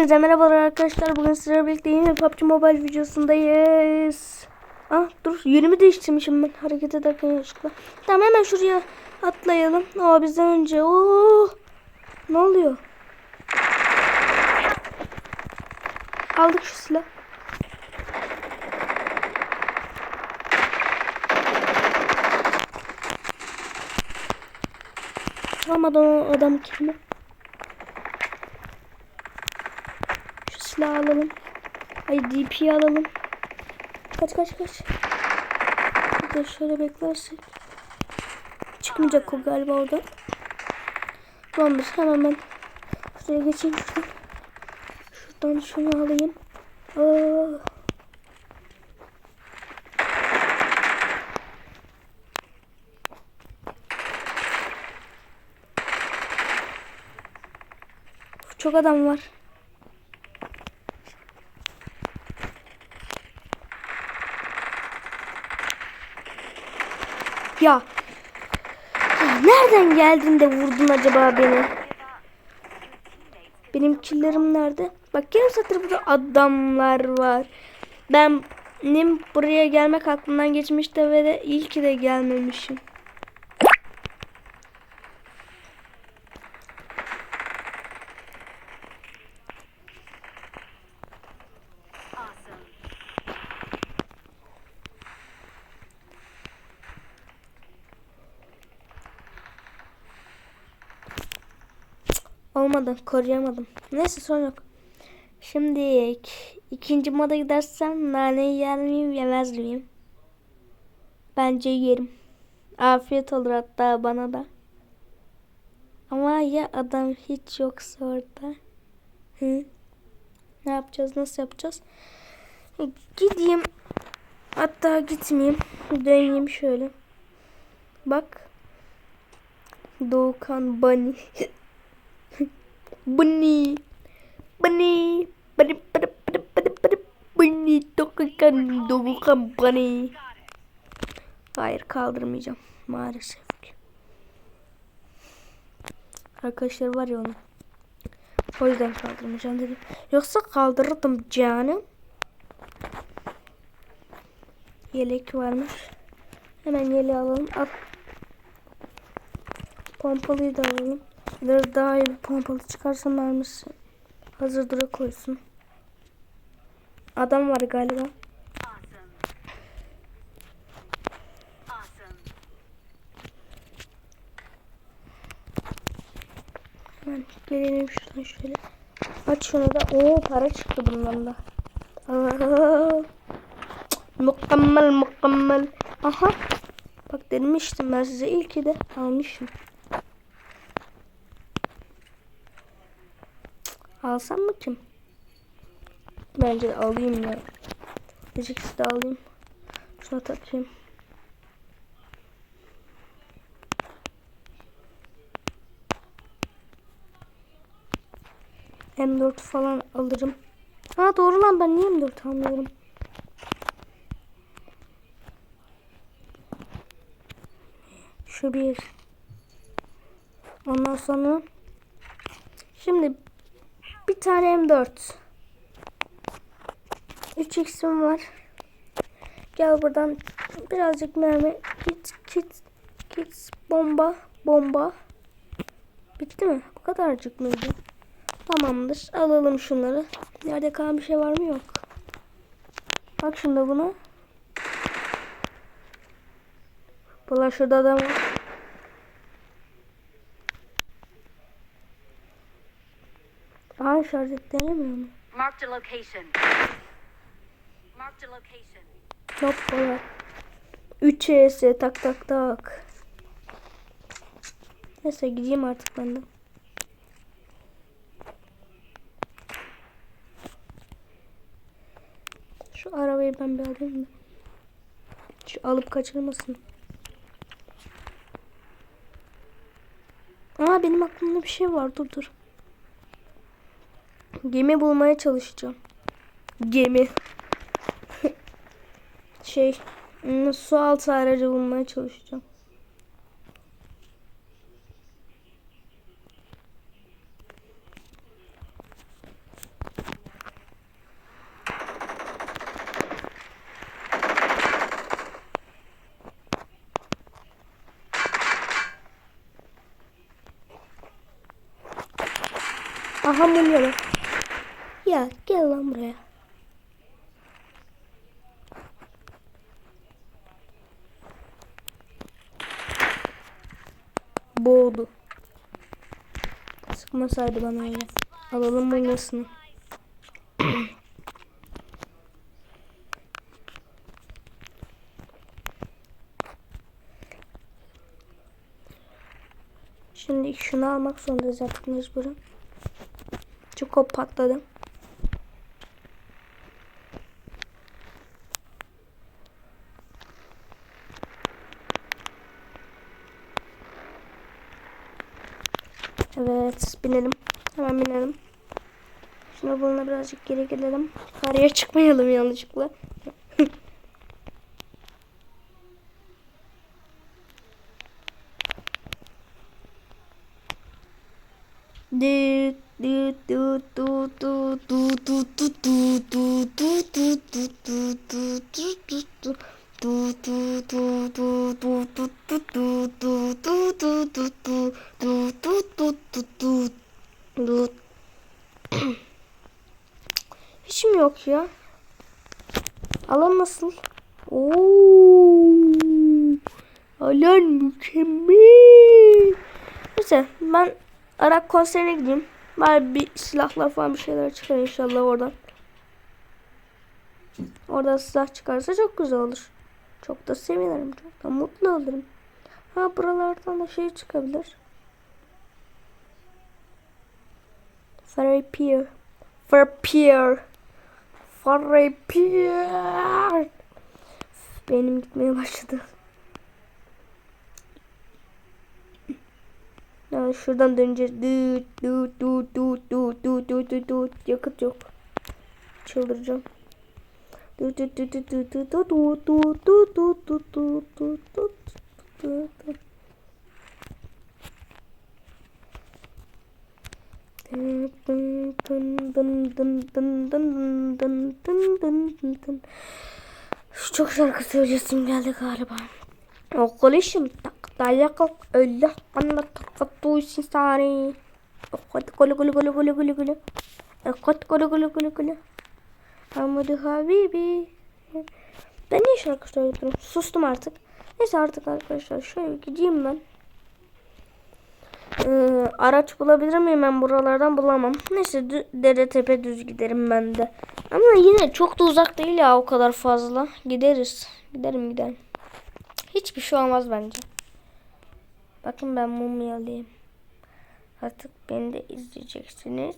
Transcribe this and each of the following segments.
Hepinize merhabalar arkadaşlar. Bugün sizlerle birlikte yeni PUBG Mobile videosundayız. Ah dur yerimi değiştirmişim ben hareket ederken yanlışlıkla. Tamam hemen şuraya atlayalım. Aa bizden önce. Oo, ne oluyor? Aldık şu silah. Almadan adam kimi? Şu silahı alalım. Ay DP'yi alalım. Kaç kaç kaç. Bir de şöyle beklersek. Çıkmayacak o galiba orada. Tamamdır hemen ben şuraya geçeyim şuradan. Şuradan şunu alayım. Aa. Çok adam var. Ya. nereden geldin de vurdun acaba beni? Benim killerim nerede? Bak yarım satır burada adamlar var. Ben benim buraya gelmek aklımdan geçmişti ve de iyi ki de gelmemişim. Olmadı. Koruyamadım. Neyse sorun yok. Şimdi ikinci moda gidersem naneyi yer miyim yemez miyim? Bence yerim. Afiyet olur hatta bana da. Ama ya adam hiç yoksa orada? Hı? Ne yapacağız? Nasıl yapacağız? Gideyim. Hatta gitmeyeyim. Döneyim şöyle. Bak. Doğukan Bunny. Bunny. Bunny. Bunny. Bunny. Bunny. Bunny. Bunny. Dokunkan. Dokunkan. Bunny. Hayır kaldırmayacağım. Maalesef ki. Arkadaşlar var ya onu. O yüzden kaldırmayacağım dedim. Yoksa kaldırırdım canım. Yelek varmış. Hemen yeleği alalım. At. Pompalıyı da alalım. Biraz daha iyi bir pompalı çıkarsa mermisi hazır dura koysun. Adam var galiba. Hemen gelelim şuradan şöyle. Aç şunu da. Oo para çıktı bundan da. Aa, mükemmel mükemmel. Aha. Bak demiştim ben size ilk de almışım. Alsam mı kim? Bence alayım ya. Diyecekse de alayım. Şuna takayım. M4 falan alırım. Ha doğru lan ben niye M4 almıyorum? Şu bir. Ondan sonra şimdi bir tane M4. 3x'im var. Gel buradan birazcık mermi. Kit kit kit bomba bomba. Bitti mi? Bu kadarcık mıydı? Tamamdır. Alalım şunları. Nerede kalan bir şey var mı? Yok. Bak şunda bunu. Bunlar şurada adam var. Aa şarj et denemiyor mu? Marked a location. Marked a location. Çok kolay. 3 ES tak tak tak. Neyse gideyim artık ben de. Şu arabayı ben bir alayım da. Şu alıp kaçırmasın. Aa benim aklımda bir şey var dur dur. Gemi bulmaya çalışacağım. Gemi. şey hmm, su altı aracı bulmaya çalışacağım. Aha mumyalar. Ya gel lan buraya. Boğdu. Sıkmasaydı bana öyle. Alalım mumyasını. Şimdi şunu almak zorundayız artık mecburen. Hop patladı. Evet binelim. Hemen binelim. Şimdi bununla birazcık geri gidelim. Yukarıya çıkmayalım yanlışlıkla. Oo. Alan mükemmel. Neyse ben Arak konserine gideyim. Bari bir silahlar falan bir şeyler çıkar inşallah oradan. Orada silah çıkarsa çok güzel olur. Çok da sevinirim. Çok da mutlu olurum. Ha buralardan da şey çıkabilir. Farapier. Farapier. Farapier. Benim gitmeye başladı. Yani şuradan döneceğiz. Düt düt düt düt düt düt düt. Yakıt yok. Çıldıracağım. Düt düt düt düt düt düt düt düt düt düt düt düt düt düt düt dın dın dın dın dın dın dın dın dın dın. Çok şarkı söyleyesim geldi galiba. Okuluşum tak dayak öyle anla takattu sari. Okut gulu gulu gulu gulu gulu gulu. Okut gulu gulu gulu gulu. Hamudu Habibi. Ben niye şarkı söylüyorum? Sustum artık. Neyse artık arkadaşlar şöyle gideyim ben. Ee, araç bulabilir miyim ben buralardan bulamam. Neyse dü- dere tepe düz giderim ben de. Ama yine çok da uzak değil ya o kadar fazla. Gideriz. Giderim giderim. Hiçbir şey olmaz bence. Bakın ben mumya alayım. Artık beni de izleyeceksiniz.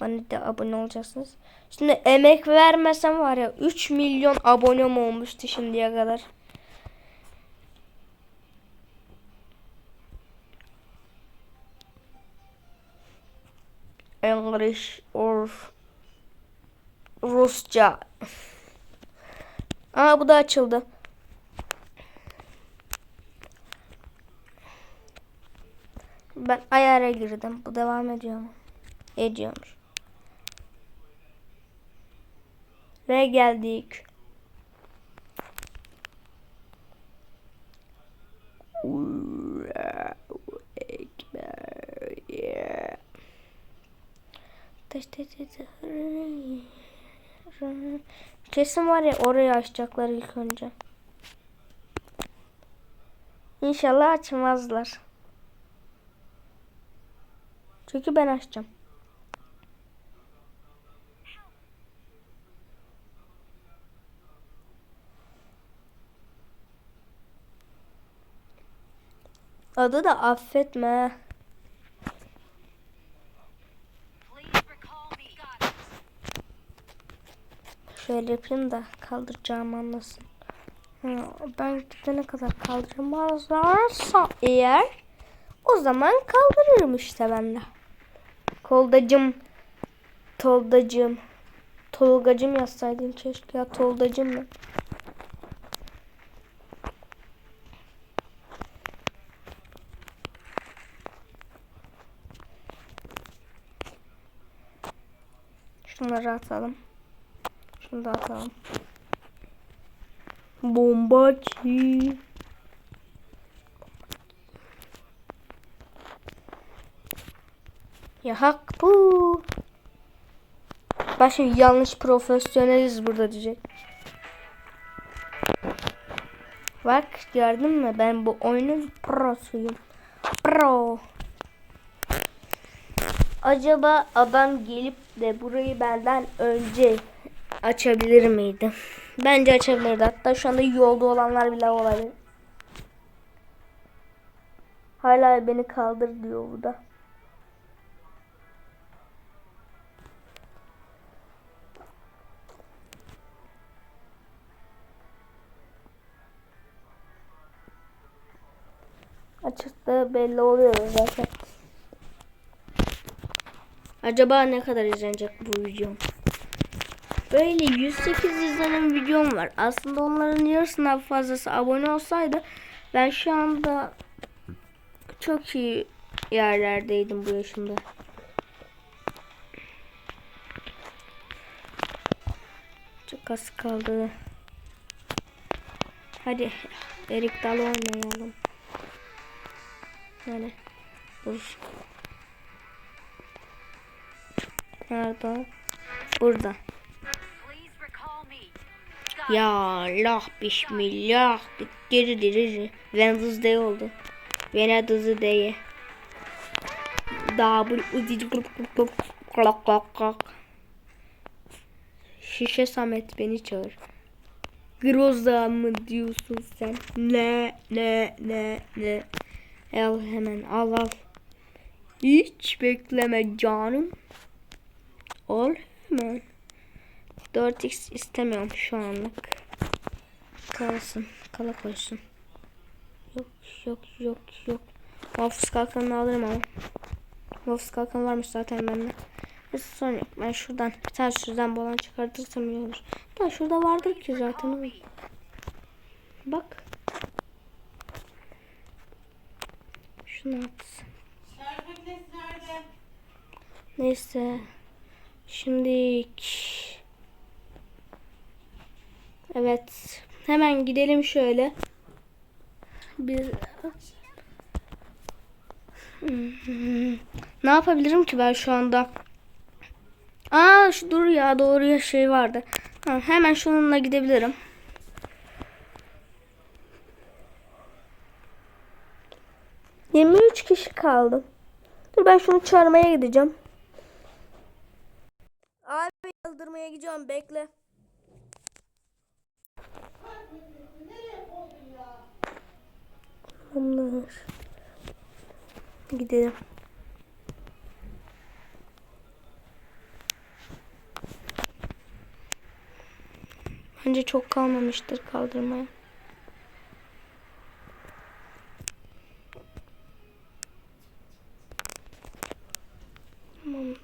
Bana da abone olacaksınız. Şimdi emek vermesem var ya 3 milyon abonem olmuştu şimdiye kadar. English or Rusça. Aa bu da açıldı. Ben ayara girdim. Bu devam ediyor mu? Ediyormuş. Ve geldik. Kesin var ya orayı açacaklar ilk önce. İnşallah açmazlar. Çünkü ben açacağım. Adı da affetme. Şöyle yapayım da kaldıracağım anlasın. Ben gidene kadar kaldırmazlarsa eğer o zaman kaldırırım işte ben de. Koldacım, toldacım, tolgacım yazsaydın keşke ya toldacım mı? Şunları atalım. Şunu da atalım. Bombaki. Ya hak bu. Bak şimdi yanlış profesyoneliz burada diyecek. Bak gördün mü ben bu oyunun prosuyum. Pro. Acaba adam gelip de burayı benden önce açabilir miydi? Bence açabilirdi. Hatta şu anda yolda olanlar bile olabilir. Hala beni kaldır diyor burada. Açıkta belli oluyor zaten. Acaba ne kadar izlenecek bu videom? Böyle 108 izlenen videom var. Aslında onların yarısından fazlası abone olsaydı ben şu anda çok iyi yerlerdeydim bu yaşımda. Çok az kaldı. Hadi Erik Dalı oynayalım. Yani dur. Nerede? Burada. Ya Allah bismillah. Geri diri. Wednesday oldu. Wednesday. Double uzi klok klok klok. Şişe Samet beni çağır. Groza mı diyorsun sen? Ne ne ne ne. Al hemen al al. Hiç bekleme canım. Al hemen. 4x istemiyorum şu anlık. Kalsın. Kala koysun. Yok yok yok yok. Muhafız kalkanını alırım ama. Muhafız kalkan varmış zaten bende. Neyse sorun yok. Ben şuradan bir tane şuradan balon çıkartırsam iyi olur. Da şurada vardır ki zaten. Bak. Şunu at. Neyse. Şimdi Evet. Hemen gidelim şöyle. Bir ne yapabilirim ki ben şu anda? Aa şu dur ya doğru ya şey vardı. Ha, hemen şununla gidebilirim. Yirmi üç kişi kaldı. Dur ben şunu çağırmaya gideceğim. Abi yıldırmaya gidiyorum bekle. Onlar. Gidelim. Bence çok kalmamıştır kaldırmaya. Tamamdır.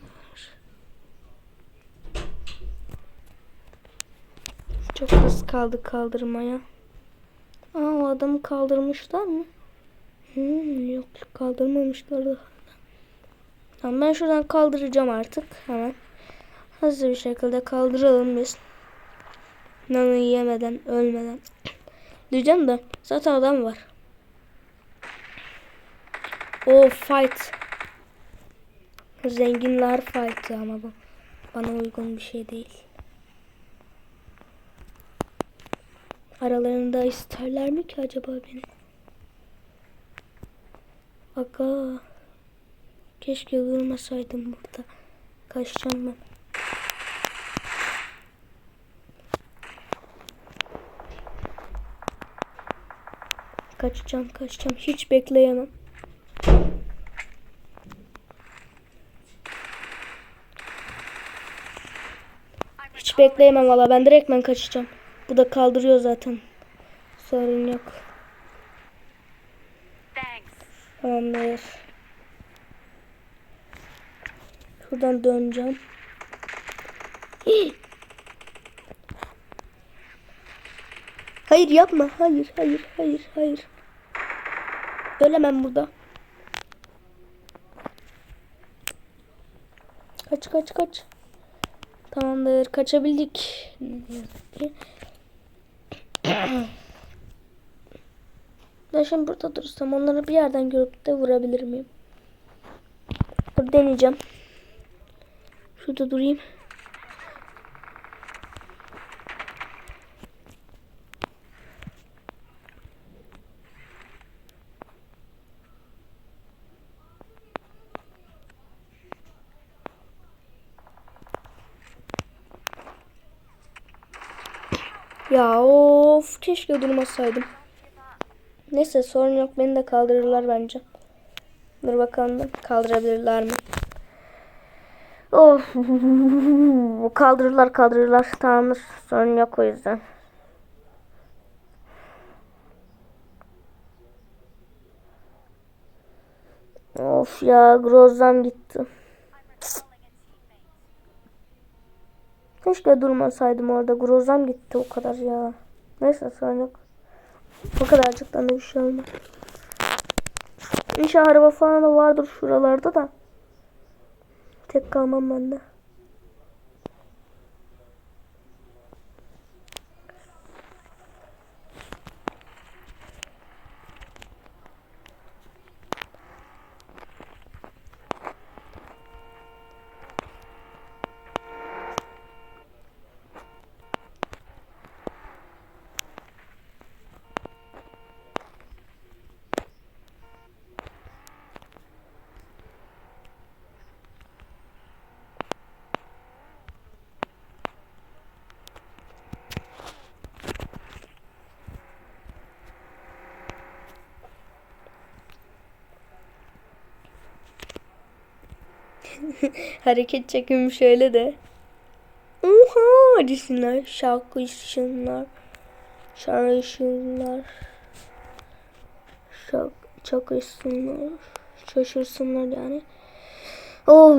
Çok az kaldı kaldırmaya. Aa o adamı kaldırmışlar mı? Hmm, yok kaldırmamışlar da. Tamam ben şuradan kaldıracağım artık hemen. Hızlı bir şekilde kaldıralım biz. Nanı yemeden, ölmeden. Diyeceğim de zaten adam var. O fight. Zenginler fight ama bu. Bana uygun bir şey değil. Aralarında isterler mi ki acaba beni? Aga. Keşke durmasaydım burada. Kaçacağım ben. Kaçacağım, kaçacağım. Hiç bekleyemem. Hiç bekleyemem valla. Ben direktmen kaçacağım. Bu da kaldırıyor zaten. Sorun yok. Tamamdır. Şuradan döneceğim. Hayır yapma. Hayır, hayır, hayır, hayır. Ölemem burada. Kaç, kaç, kaç. Tamamdır. Kaçabildik. Ben şimdi burada durursam onları bir yerden görüp de vurabilir miyim? Dur deneyeceğim. Şurada durayım. Ya of keşke durmasaydım. Neyse sorun yok beni de kaldırırlar bence. Dur bakalım kaldırabilirler mi? Of kaldırırlar kaldırırlar tamamdır sorun yok o yüzden. Of ya Groz'dan gitti. Keşke durmasaydım orada. Groz'dan gitti o kadar ya. Neyse sorun yok. O kadarcıktan da bir şey olmaz. İnşallah araba falan da vardır şuralarda da. Tek kalmam ben de. Hareket çekimi şöyle de. Oha desinler. Şarkışınlar. Şarkışınlar. Şak, çakışsınlar. Şaşırsınlar yani. Oh.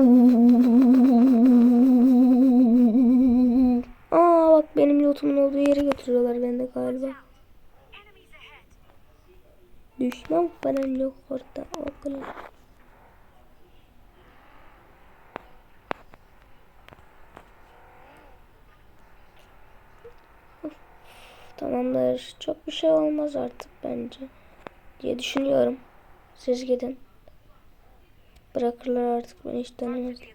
Aa bak benim lootumun olduğu yere götürüyorlar beni de galiba. Düşman falan yok orada. O kadar. Tamamdır. Çok bir şey olmaz artık bence. Diye düşünüyorum. Siz gidin. Bırakırlar artık beni hiç denemezler.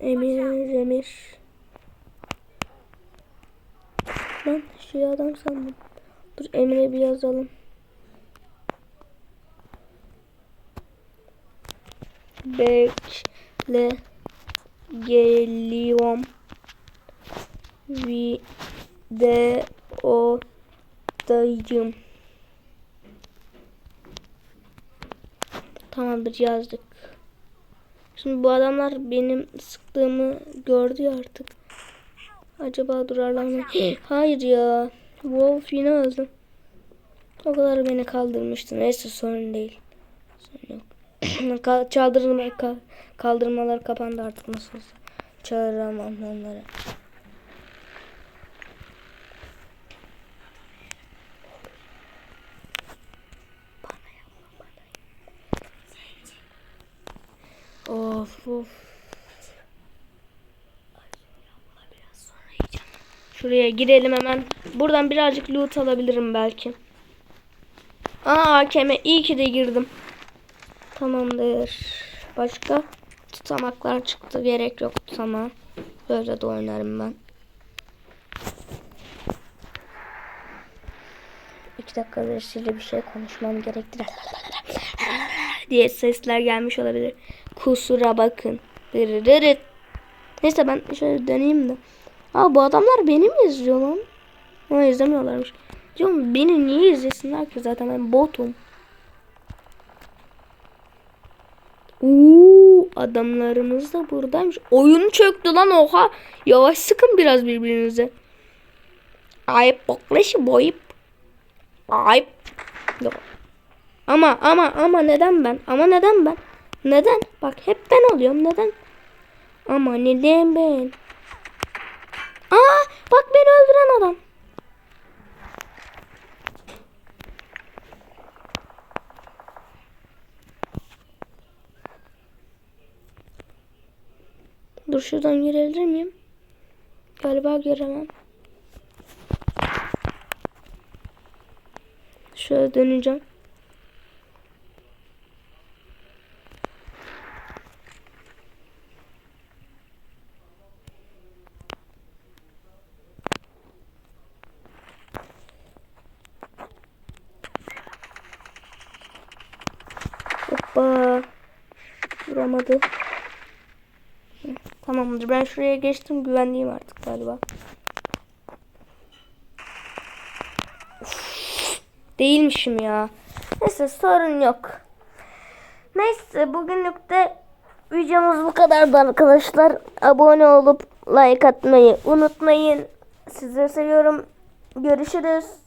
Emir, Emir. Ben şey adam sandım. Dur Emir'e bir yazalım. Bekle geliyorum. Videodayım. Tamamdır yazdık. Şimdi bu adamlar benim sıktığımı gördü ya artık. Acaba durarlar mı? Hayır ya. Wolf yine öldü. O kadar beni kaldırmıştı. Neyse sorun değil. Sorun yok. Çaldırma, ka- kaldırmalar kapandı artık nasıl olsa. Çağıramam onları. Of of. Şuraya girelim hemen. Buradan birazcık loot alabilirim belki. Aa AKM iyi ki de girdim. Tamamdır. Başka tutamaklar çıktı. Gerek yok tutamağa. Böyle de oynarım ben. İki dakika birisiyle bir şey konuşmam gerektirir. diye sesler gelmiş olabilir. Kusura bakın. Neyse ben şöyle döneyim de. Aa bu adamlar beni mi izliyor lan? Ama izlemiyorlarmış. Diyorum beni niye izlesinler ki zaten ben botum. Uuu adamlarımız da buradaymış. Oyun çöktü lan oha. Yavaş sıkın biraz birbirinize. Ayıp bokleşi boyup. Ayıp. Ama ama ama neden ben? Ama neden ben? Neden? Bak hep ben oluyorum. Neden? Ama neden ben? Aa bak beni öldüren adam. Dur şuradan girebilir miyim? Galiba giremem. Şöyle döneceğim. Hoppa. Vuramadı. Tamamdır. Ben şuraya geçtim. Güvenliyim artık galiba. Değilmişim ya. Neyse sorun yok. Neyse bugünlük de videomuz bu kadardı arkadaşlar. Abone olup like atmayı unutmayın. Sizleri seviyorum. Görüşürüz.